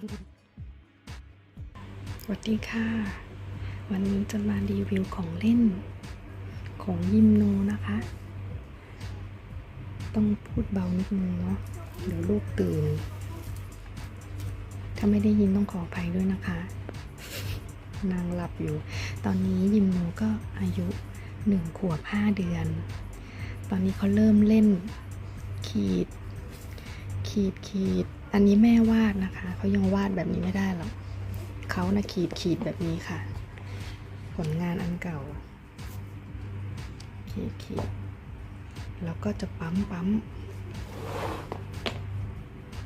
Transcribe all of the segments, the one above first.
สวัสดีค่ะ วันนี้จะมารีวิวของเล่นของยิมโนนะคะ ต้องพูดเบานิดนึงเนาะเดี๋ยวลูกตื่น ถ้าไม่ได้ยินต้องขออภัยด้วยนะคะ นางหลับอยู่ ตอนนี้ยิมโนก็อายุหนึ่งขวบห้าเดือน ตอนนี้เขาเริ่มเล่นขีด ขีดขีด อันนี้แม่วาดนะคะเขายังวาดแบบนี้ไม่ได้หรอกเขานะขีดขีดแบบนี้ค่ะ ผลงานอันเก่า ขีดขีดแล้วก็จะปั๊มปั๊ม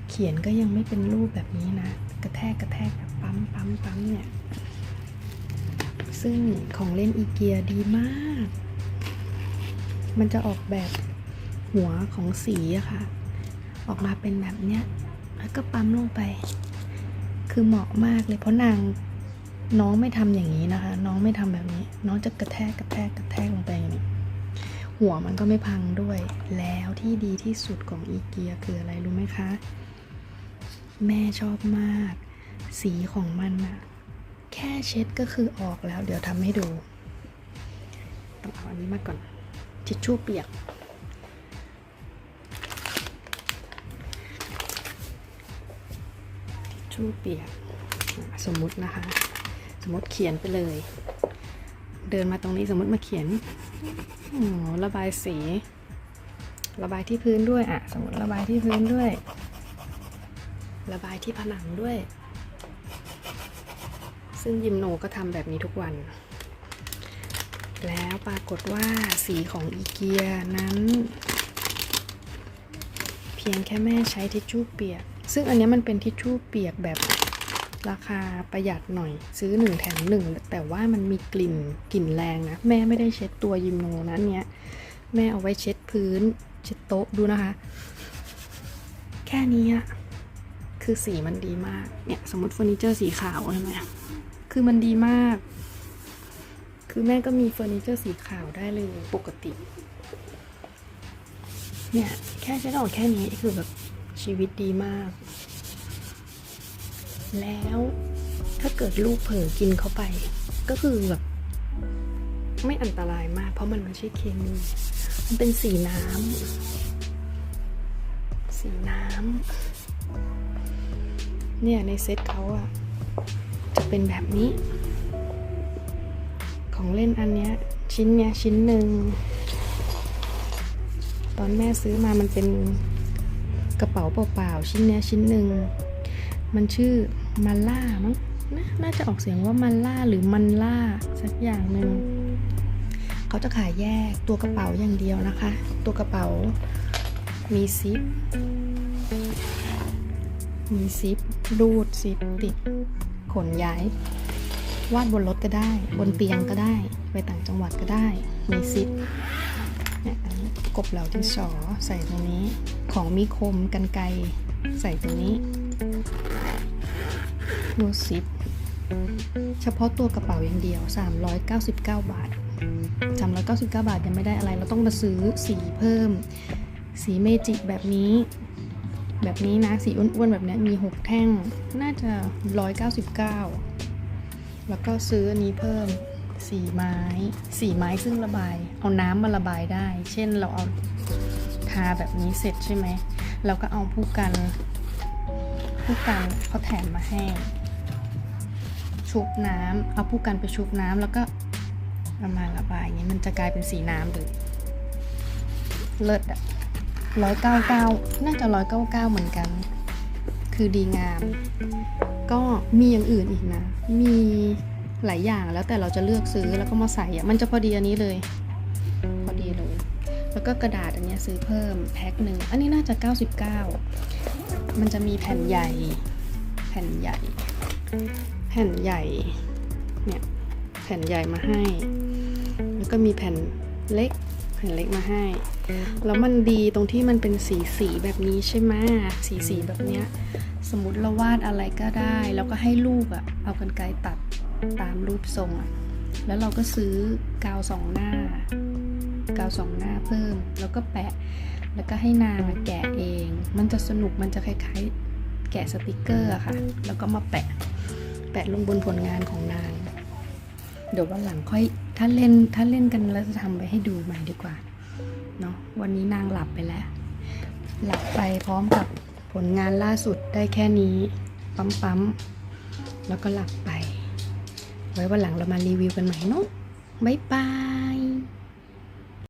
เขียนก็ยังไม่เป็นรูปแบบนี้นะ กระแทกกระแทกแบบปั๊มปั๊มปั๊มเนี่ยซึ่งของเล่นอีเกียดีมาก มันจะออกแบบหัวของสีอะค่ะ ออกมาเป็นแบบเนี้ย แล้วก็ปั๊มลงไป คือเหมาะมากเลยเพราะนางน้องไม่ทำอย่างนี้นะคะ น้องไม่ทำแบบนี้ น้องจะกระแทกกระแทกกระแทกลงไปอย่างนี้หัวมันก็ไม่พังด้วย แล้วที่ดีที่สุดของอีเกียคืออะไรรู้ไหมคะ แม่ชอบมาก สีของมันอะแค่เช็ดก็คือออกแล้ว เดี๋ยวทำให้ดูต้องเอาอันนี้มาก่อนทิชชู่เปียก ชู่เปียกสมมุตินะคะ สมมติเขียนไปเลย เดินมาตรงนี้สมมติมาเขียนระบายสี ระบายที่พื้นด้วยอะสมมติระบายที่พื้นด้วย ระบายที่ผนังด้วย ซึ่งยิมโนก็ทำแบบนี้ทุกวัน แล้วปรากฏว่าสีของอีเกียนั้น เพียงแค่แม่ใช้ทิชชู่เปียก ซึ่งอันนี้มันเป็นทิชชู่เปียกแบบราคาประหยัดหน่อย ซื้อหนึ่งแถมหนึ่งแต่ว่ามันมีกลิ่นกลิ่นแรงนะ แม่ไม่ได้เช็ดตัวยิมโนนะอันเนี้ย แม่เอาไว้เช็ดพื้น เช็ดโต๊ะดูนะคะ แค่นี้อะคือสีมันดีมากเนี่ยสมมติเฟอร์นิเจอร์สีขาวใช่ไหมคือมันดีมาก คือแม่ก็มีเฟอร์นิเจอร์สีขาวได้เลยปกติเนี่ยแค่ใช้ออกแค่นี้คือแบบ ชีวิตดีมาก แล้วถ้าเกิดลูกเผลอกินเข้าไป ก็คือแบบไม่อันตรายมาก เพราะมันไม่ใช่เคมี มันเป็นสีน้ำ สีน้ำ เนี่ยในเซ็ตเขาอะจะเป็นแบบนี้ ของเล่นอันเนี้ย ชิ้นเนี้ยชิ้นหนึ่ง ตอนแม่ซื้อมามันเป็น กระเป๋าเปล่าๆชิ้นเนี้ยชิ้นหนึ่งมันชื่อมันล่ามั้งนะน่าจะออกเสียงว่ามันล่าหรือมันล่าสักอย่างหนึ่งเขาจะขายแยกตัวกระเป๋าอย่างเดียวนะคะ ตัวกระเป๋ามีซิป มีซิปรูดซิปติดขนย้าย วาดบนรถก็ได้ บนเตียงก็ได้ ไปต่างจังหวัดก็ได้ มีซิปเนี่ย กบเหล่าที่สอใส่ตรงนี้ ของมีคมกันไกใส่ตรงนี้รูซิปเฉพาะตัวกระเป๋าอย่างเดียว 399 บาท 399 บาทยังไม่ได้อะไร เราต้องมาซื้อสีเพิ่ม สีเมจิแบบนี้ แบบนี้นะ สีอ้วนๆ แบบนี้มี 6 แท่ง น่าจะ 199 แล้วก็ซื้ออันนี้เพิ่ม สีไม้สีไม้ซึ่งระบาย เอาน้ำมาระบายได้ เช่นเราเอาทาแบบนี้เสร็จใช่ไหมเราก็เอาผู้กัน ผู้กันเขาแถมมาให้ชุบน้ำเอาผู้กันไปชุบน้ำแล้วก็ประมาณระบายอย่างนี้มันจะกลายเป็นสีน้ำเลยเลิศอะร้อยเก้าเก้าน่าจะร้อยเก้าเก้าเหมือนกัน คือดีงาม ก็มีอย่างอื่นอีกนะ มี หลายอย่างแล้วแต่เราจะเลือกซื้อแล้วก็มาใส่อะมันจะพอดีอันนี้เลย พอดีเลย แล้วก็กระดาษอันเนี้ยซื้อเพิ่มแพ็คหนึ่งอันนี้น่าจะ 99 มันจะมีแผ่นใหญ่ แผ่นใหญ่ แผ่นใหญ่เนี่ยแผ่นใหญ่มาให้ แล้วก็มีแผ่นเล็กแผ่นเล็กมาให้ แล้วมันดีตรงที่มันเป็นสีสีแบบนี้ใช่ไหมสีสีแบบเนี้ยสมมติเราวาดอะไรก็ได้ แล้วก็ให้ลูกอะ่ะเอากันไกรตัด ตามรูปทรงอะแล้วเราก็ซื้อกาวสองหน้ากาวสองหน้าเพิ่ม แล้วก็แปะ แล้วก็ให้นางแกะเอง มันจะสนุกมันจะคล้ายๆ แกะสติกเกอร์อะค่ะ แล้วก็มาแปะ แปะลงบนผลงานของนาง เดี๋ยววันหลังค่อยถ้าเล่นถ้าเล่นกันแล้วจะทำไปให้ดูใหม่ดีกว่าเนาะวันนี้นางหลับไปแล้ว หลับไปพร้อมกับผลงานล่าสุดได้แค่นี้ ปั๊มปั๊มๆแล้วก็หลับไป ไว้วันหลังเรามารีวิวกันใหม่เนาะบ๊ายบาย